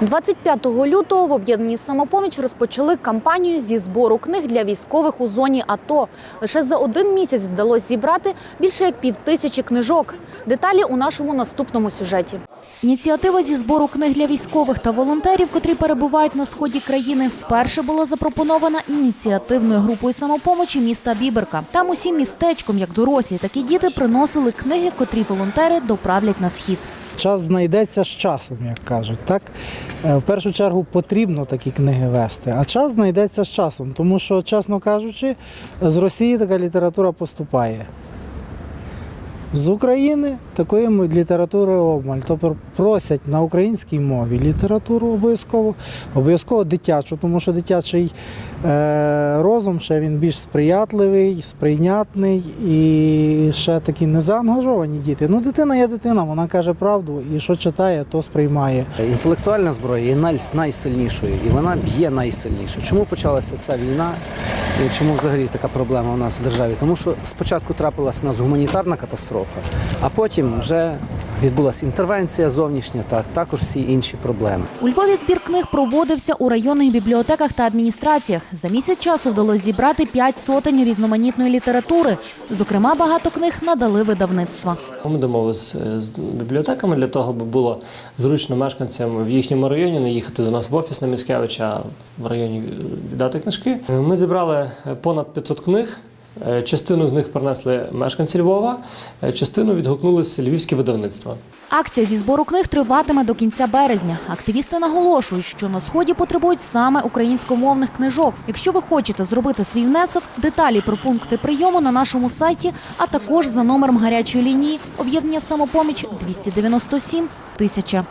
25 лютого в об'єднанні самопоміч розпочали кампанію зі збору книг для військових у зоні АТО. Лише за один місяць вдалося зібрати більше як півтисячі книжок. Деталі у нашому наступному сюжеті. Ініціатива зі збору книг для військових та волонтерів, котрі перебувають на сході країни, вперше була запропонована ініціативною групою самопомочі міста Біберка. Там усім містечком, як дорослі, так і діти, приносили книги, котрі волонтери доправлять на схід. Час знайдеться з часом, як кажуть. Так? Е, В першу чергу потрібно такі книги вести, а час знайдеться з часом, тому що, чесно кажучи, з Росії така література поступає. З України такої літератури обмаль. Тобто просять на українській мові літературу обов'язково, обов'язково дитячу, тому що дитячий е, розум ще він більш сприятливий, сприйнятний і ще такі незаангажовані діти. Ну, дитина є дитина, вона каже правду, і що читає, то сприймає. Інтелектуальна зброя є най- найсильнішою, і вона б'є найсильніше. Чому почалася ця війна? Чому взагалі така проблема у нас в державі? Тому що спочатку трапилася у нас гуманітарна катастрофа, а потім вже відбулася інтервенція зовнішня, та також всі інші проблеми. У Львові збір книг проводився у районних бібліотеках та адміністраціях. За місяць часу вдалося зібрати п'ять сотень різноманітної літератури. Зокрема, багато книг надали видавництва. Ми домовилися з бібліотеками для того, аби було зручно мешканцям в їхньому районі не їхати до нас в офіс на Міцкевича, а в районі віддати книжки. Ми зібрали понад 500 книг. Е, Частину з них принесли мешканці Львова, е, частину відгукнулися львівські видавництва. Акція зі збору книг триватиме до кінця березня. Активісти наголошують, що на сході потребують саме українськомовних книжок. Якщо ви хочете зробити свій внесок, деталі про пункти прийому на нашому сайті, а також за номером гарячої лінії об'єднання самопоміч 297 тисяча.